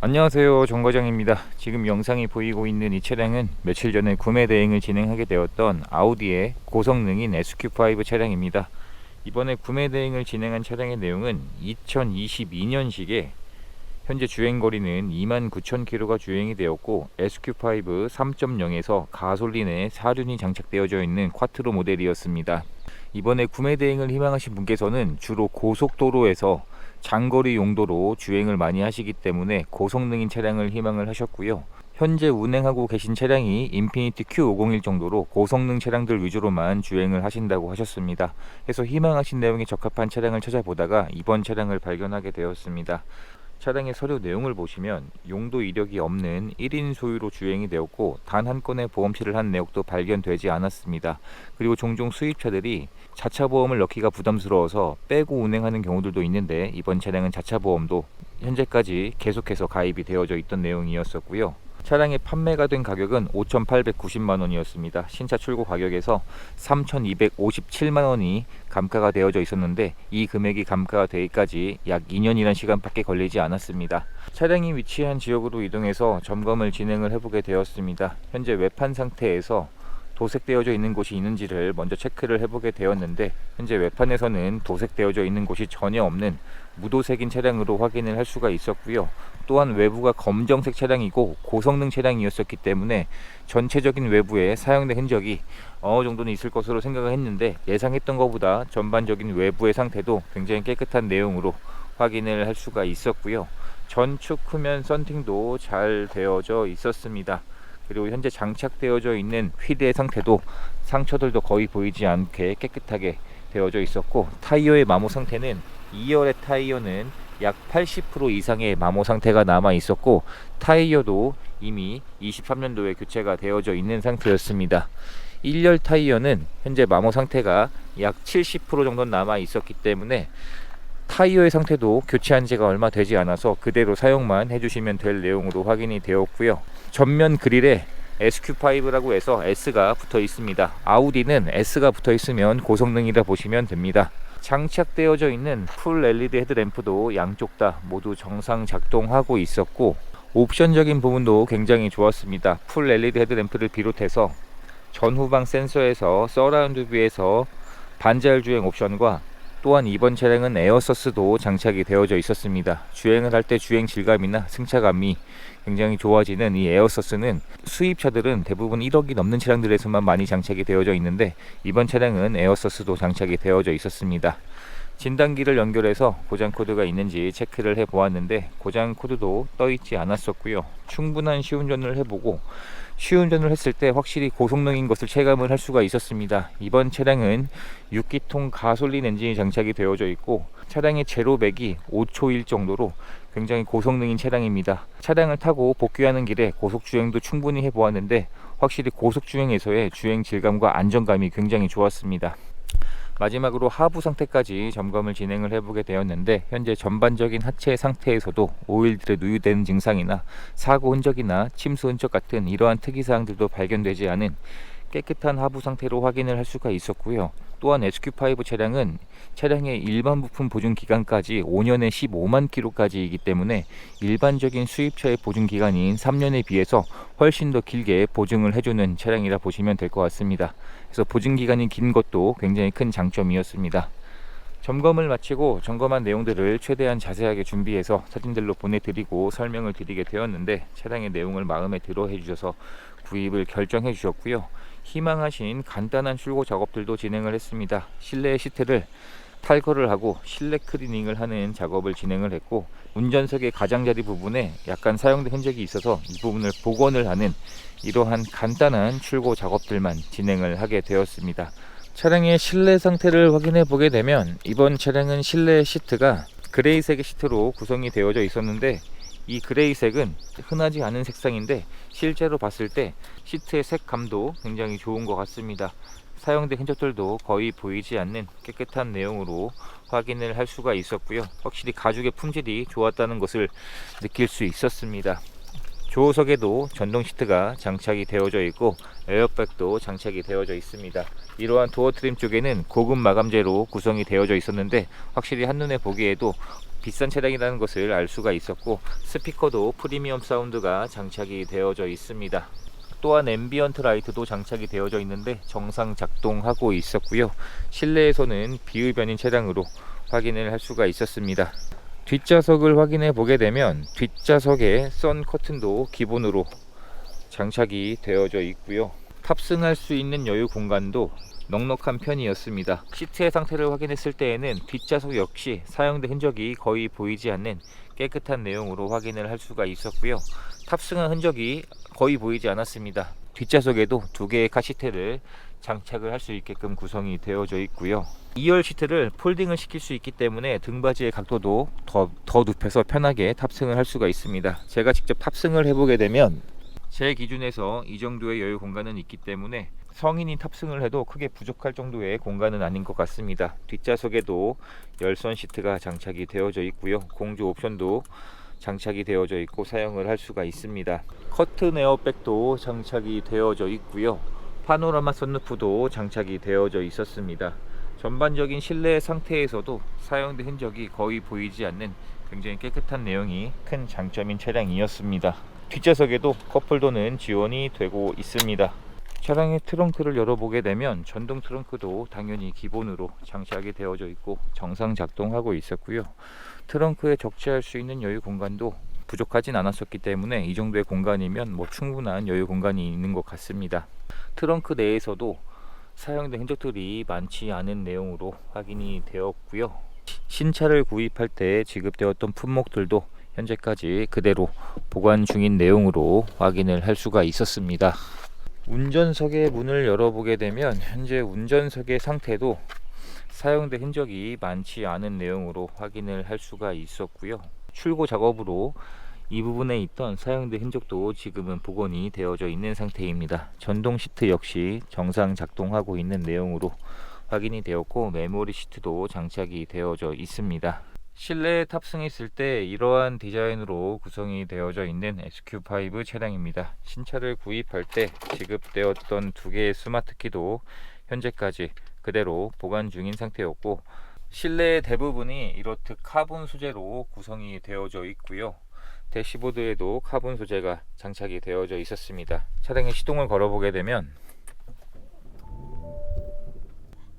안녕하세요. 정과장입니다. 지금 영상이 보이고 있는 이 차량은 며칠 전에 구매 대행을 진행하게 되었던 아우디의 고성능인 SQ5 차량입니다. 이번에 구매 대행을 진행한 차량의 내용은 2022년식에 현재 주행거리는 29,000km가 주행이 되었고 SQ5 3.0에서 가솔린에 사륜이 장착되어져 있는 쿼트로 모델이었습니다. 이번에 구매 대행을 희망하신 분께서는 주로 고속도로에서 장거리 용도로 주행을 많이 하시기 때문에 고성능인 차량을 희망을 하셨고요. 현재 운행하고 계신 차량이 인피니티 Q501 정도로 고성능 차량들 위주로만 주행을 하신다고 하셨습니다. 그래서 희망하신 내용에 적합한 차량을 찾아보다가 이번 차량을 발견하게 되었습니다. 차량의 서류 내용을 보시면 용도 이력이 없는 1인 소유로 주행이 되었고 단 한 건의 보험치를 한 내역도 발견되지 않았습니다. 그리고 종종 수입차들이 자차 보험을 넣기가 부담스러워서 빼고 운행하는 경우들도 있는데 이번 차량은 자차 보험도 현재까지 계속해서 가입이 되어져 있던 내용이었었고요. 차량의 판매가 된 가격은 5,890만 원이었습니다. 신차 출고 가격에서 3,257만 원이 감가가 되어져 있었는데 이 금액이 감가가 되기까지 약 2년이라는 시간밖에 걸리지 않았습니다. 차량이 위치한 지역으로 이동해서 점검을 진행을 해보게 되었습니다. 현재 외판 상태에서 도색되어져 있는 곳이 있는지를 먼저 체크를 해보게 되었는데 현재 외판에서는 도색되어져 있는 곳이 전혀 없는 무도색인 차량으로 확인을 할 수가 있었고요. 또한 외부가 검정색 차량이고 고성능 차량이었었기 때문에 전체적인 외부에 사용된 흔적이 어느 정도는 있을 것으로 생각을 했는데 예상했던 것보다 전반적인 외부의 상태도 굉장히 깨끗한 내용으로 확인을 할 수가 있었고요. 전축 후면 썬팅도 잘 되어져 있었습니다. 그리고 현재 장착되어져 있는 휠의 상태도 상처들도 거의 보이지 않게 깨끗하게 되어져 있었고 타이어의 마모 상태는 2열의 타이어는 약 80% 이상의 마모 상태가 남아 있었고 타이어도 이미 23년도에 교체가 되어져 있는 상태였습니다. 1열 타이어는 현재 마모 상태가 약 70% 정도 남아 있었기 때문에 타이어의 상태도 교체한 지가 얼마 되지 않아서 그대로 사용만 해주시면 될 내용으로 확인이 되었고요. 전면 그릴에 SQ5라고 해서 S가 붙어 있습니다. 아우디는 S가 붙어 있으면 고성능이라 보시면 됩니다. 장착되어져 있는 풀 LED 헤드램프도 양쪽 다 모두 정상 작동하고 있었고 옵션적인 부분도 굉장히 좋았습니다. 풀 LED 헤드램프를 비롯해서 전후방 센서에서 서라운드 뷰에서 반자율 주행 옵션과 또한 이번 차량은 에어서스도 장착이 되어져 있었습니다. 주행을 할 때 주행 질감이나 승차감이 굉장히 좋아지는 이 에어서스는 수입차들은 대부분 1억이 넘는 차량들에서만 많이 장착이 되어져 있는데 이번 차량은 에어서스도 장착이 되어져 있었습니다. 진단기를 연결해서 고장 코드가 있는지 체크를 해 보았는데 고장 코드도 떠 있지 않았었고요. 충분한 시운전을 해보고 시운전을 했을 때 확실히 고성능인 것을 체감을 할 수가 있었습니다. 이번 차량은 6기통 가솔린 엔진이 장착이 되어져 있고 차량의 제로백이 5초일 정도로 굉장히 고성능인 차량입니다. 차량을 타고 복귀하는 길에 고속 주행도 충분히 해보았는데 확실히 고속 주행에서의 주행 질감과 안정감이 굉장히 좋았습니다. 마지막으로 하부 상태까지 점검을 진행을 해보게 되었는데 현재 전반적인 하체 상태에서도 오일들에 누유되는 증상이나 사고 흔적이나 침수 흔적 같은 이러한 특이사항들도 발견되지 않은 깨끗한 하부 상태로 확인을 할 수가 있었고요. 또한 SQ5 차량은 차량의 일반 부품 보증 기간까지 5년에 15만 킬로까지이기 때문에 일반적인 수입차의 보증 기간인 3년에 비해서 훨씬 더 길게 보증을 해주는 차량이라 보시면 될 것 같습니다. 그래서 보증 기간이 긴 것도 굉장히 큰 장점이었습니다. 점검을 마치고 점검한 내용들을 최대한 자세하게 준비해서 사진들로 보내드리고 설명을 드리게 되었는데 차량의 내용을 마음에 들어 해주셔서 구입을 결정해 주셨고요. 희망하신 간단한 출고 작업들도 진행을 했습니다. 실내 시트를 탈거를 하고 실내 클리닝을 하는 작업을 진행을 했고 운전석의 가장자리 부분에 약간 사용된 흔적이 있어서 이 부분을 복원을 하는 이러한 간단한 출고 작업들만 진행을 하게 되었습니다. 차량의 실내 상태를 확인해 보게 되면 이번 차량은 실내 시트가 그레이색의 시트로 구성이 되어져 있었는데 이 그레이색은 흔하지 않은 색상인데 실제로 봤을 때 시트의 색감도 굉장히 좋은 것 같습니다. 사용된 흔적들도 거의 보이지 않는 깨끗한 내용으로 확인을 할 수가 있었고요. 확실히 가죽의 품질이 좋았다는 것을 느낄 수 있었습니다. 조석에도 전동 시트가 장착이 되어져 있고 에어백도 장착이 되어져 있습니다. 이러한 도어 트림 쪽에는 고급 마감재로 구성이 되어져 있었는데 확실히 한눈에 보기에도 비싼 차량이라는 것을 알 수가 있었고 스피커도 프리미엄 사운드가 장착이 되어져 있습니다. 또한 앰비언트 라이트도 장착이 되어져 있는데 정상 작동하고 있었고요. 실내에서는 비흡연인 차량으로 확인을 할 수가 있었습니다. 뒷좌석을 확인해 보게 되면 뒷좌석에 선 커튼도 기본으로 장착이 되어져 있고요. 탑승할 수 있는 여유 공간도 넉넉한 편이었습니다. 시트의 상태를 확인했을 때에는 뒷좌석 역시 사용된 흔적이 거의 보이지 않는 깨끗한 내용으로 확인을 할 수가 있었고요. 탑승한 흔적이 거의 보이지 않았습니다. 뒷좌석에도 두 개의 카시트를 장착을 할 수 있게끔 구성이 되어져 있고요. 2열 시트를 폴딩을 시킬 수 있기 때문에 등받이의 각도도 더, 더 눕혀서 편하게 탑승을 할 수가 있습니다. 제가 직접 탑승을 해보게 되면 제 기준에서 이 정도의 여유 공간은 있기 때문에 성인이 탑승을 해도 크게 부족할 정도의 공간은 아닌 것 같습니다. 뒷좌석에도 열선 시트가 장착이 되어져 있고요. 공조 옵션도 장착이 되어져 있고 사용을 할 수가 있습니다. 커튼 에어백도 장착이 되어져 있고요. 파노라마 선루프도 장착이 되어져 있었습니다. 전반적인 실내 상태에서도 사용된 흔적이 거의 보이지 않는 굉장히 깨끗한 내용이 큰 장점인 차량이었습니다. 뒷좌석에도 컵홀더는 지원이 되고 있습니다. 차량의 트렁크를 열어보게 되면 전동 트렁크도 당연히 기본으로 장착이 되어져 있고 정상 작동하고 있었고요. 트렁크에 적재할 수 있는 여유 공간도 부족하진 않았었기 때문에 이 정도의 공간이면 뭐 충분한 여유 공간이 있는 것 같습니다. 트렁크 내에서도 사용된 흔적들이 많지 않은 내용으로 확인이 되었고요. 신차를 구입할 때 지급되었던 품목들도 현재까지 그대로 보관 중인 내용으로 확인을 할 수가 있었습니다. 운전석의 문을 열어보게 되면 현재 운전석의 상태도 사용된 흔적이 많지 않은 내용으로 확인을 할 수가 있었고요. 출고 작업으로 이 부분에 있던 사용된 흔적도 지금은 복원이 되어져 있는 상태입니다. 전동 시트 역시 정상 작동하고 있는 내용으로 확인이 되었고 메모리 시트도 장착이 되어져 있습니다. 실내에 탑승했을 때 이러한 디자인으로 구성이 되어져 있는 SQ5 차량입니다. 신차를 구입할 때 지급되었던 두 개의 스마트 키도 현재까지 그대로 보관 중인 상태였고 실내 대부분이 이렇듯 카본 소재로 구성이 되어져 있고요. 대시보드에도 카본 소재가 장착이 되어져 있었습니다. 차량의 시동을 걸어보게 되면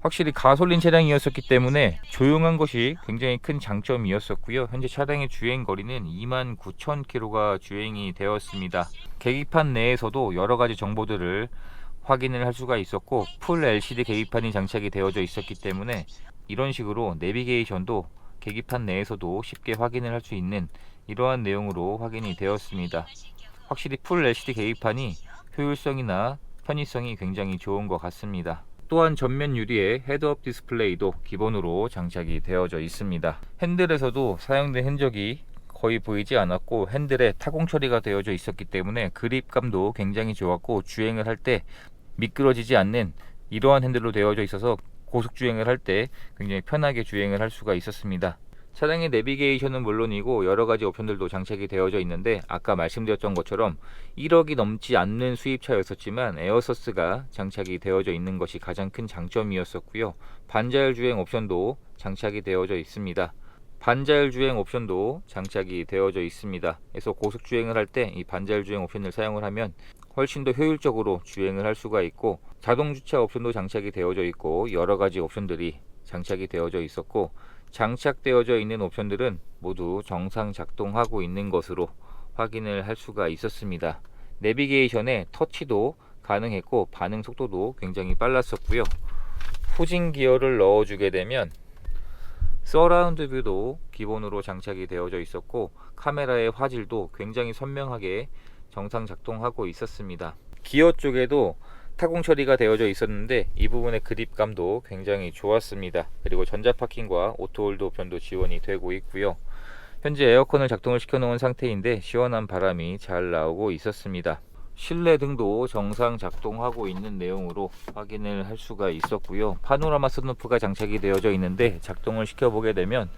확실히 가솔린 차량이었었기 때문에 조용한 것이 굉장히 큰 장점이었었고요. 현재 차량의 주행 거리는 29,000km가 주행이 되었습니다. 계기판 내에서도 여러 가지 정보들을 확인을 할 수가 있었고 풀 LCD 계기판이 장착이 되어져 있었기 때문에 이런 식으로 내비게이션도 계기판 내에서도 쉽게 확인을 할 수 있는 이러한 내용으로 확인이 되었습니다. 확실히 풀 LCD 계기판이 효율성이나 편의성이 굉장히 좋은 것 같습니다. 또한 전면 유리에 헤드업 디스플레이도 기본으로 장착이 되어져 있습니다. 핸들에서도 사용된 흔적이 거의 보이지 않았고 핸들에 타공 처리가 되어져 있었기 때문에 그립감도 굉장히 좋았고 주행을 할 때 미끄러지지 않는 이러한 핸들로 되어져 있어서 고속 주행을 할 때 굉장히 편하게 주행을 할 수가 있었습니다. 차량의 내비게이션은 물론이고 여러 가지 옵션들도 장착이 되어져 있는데 아까 말씀드렸던 것처럼 1억이 넘지 않는 수입차였었지만 에어서스가 장착이 되어져 있는 것이 가장 큰 장점이었었고요. 반자율 주행 옵션도 장착이 되어져 있습니다. 반자율 주행 옵션도 장착이 되어져 있습니다. 그래서 고속 주행을 할 때 이 반자율 주행 옵션을 사용을 하면 훨씬 더 효율적으로 주행을 할 수가 있고 자동 주차 옵션도 장착이 되어져 있고 여러 가지 옵션들이 장착이 되어져 있었고 장착되어져 있는 옵션들은 모두 정상 작동하고 있는 것으로 확인을 할 수가 있었습니다. 내비게이션에 터치도 가능했고 반응 속도도 굉장히 빨랐었고요. 후진 기어를 넣어주게 되면 서라운드 뷰도 기본으로 장착이 되어져 있었고 카메라의 화질도 굉장히 선명하게 정상 작동하고 있었습니다. 기어 쪽에도 타공 처리가 되어져 있었는데 이 부분의 그립감도 굉장히 좋았습니다. 그리고 전자 파킹과 오토홀드 옵션도 지원이 되고 있고요. 현재 에어컨을 작동을 시켜 놓은 상태인데 시원한 바람이 잘 나오고 있었습니다. 실내 등도 정상 작동하고 있는 내용으로 확인을 할 수가 있었고요. 파노라마 선루프가 장착이 되어져 있는데 작동을 시켜 보게 되면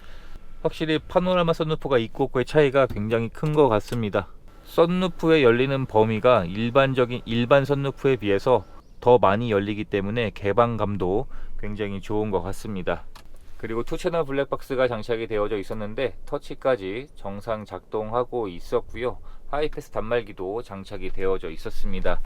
확실히 파노라마 선루프가 있고 없고의 차이가 굉장히 큰 것 같습니다. 선루프의 열리는 범위가 일반적인 일반 선루프에 비해서 더 많이 열리기 때문에 개방감도 굉장히 좋은 것 같습니다. 그리고 투채널 블랙박스가 장착이 되어져 있었는데 터치까지 정상 작동하고 있었고요. 하이패스 단말기도 장착이 되어져 있었습니다.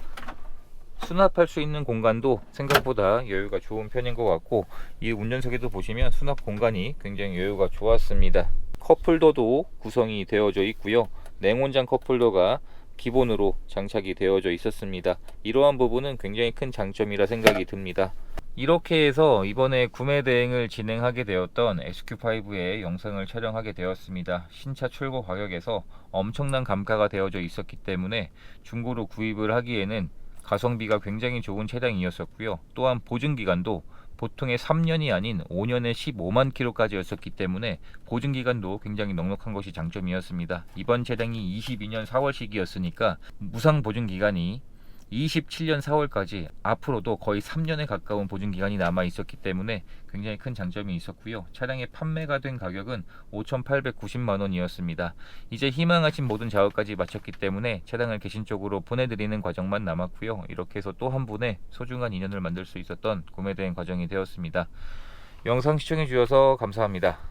수납할 수 있는 공간도 생각보다 여유가 좋은 편인 것 같고 이 운전석에도 보시면 수납 공간이 굉장히 여유가 좋았습니다. 컵홀더도 구성이 되어져 있고요. 냉온장 컵홀더가 기본으로 장착이 되어져 있었습니다. 이러한 부분은 굉장히 큰 장점이라 생각이 듭니다. 이렇게 해서 이번에 구매 대행을 진행하게 되었던 SQ5의 영상을 촬영하게 되었습니다. 신차 출고 가격에서 엄청난 감가가 되어져 있었기 때문에 중고로 구입을 하기에는 가성비가 굉장히 좋은 차량이었었고요. 또한 보증 기간도 보통의 3년이 아닌 5년에 15만 킬로까지였었기 때문에 보증 기간도 굉장히 넉넉한 것이 장점이었습니다. 이번 차량이 22년 4월식이었으니까 무상 보증 기간이 27년 4월까지 앞으로도 거의 3년에 가까운 보증 기간이 남아 있었기 때문에 굉장히 큰 장점이 있었고요. 차량의 판매가 된 가격은 5,890만 원이었습니다. 이제 희망하신 모든 작업까지 마쳤기 때문에 차량을 개신 쪽으로 보내드리는 과정만 남았고요. 이렇게 해서 또 한 분의 소중한 인연을 만들 수 있었던 구매 대행 과정이 되었습니다. 영상 시청해 주셔서 감사합니다.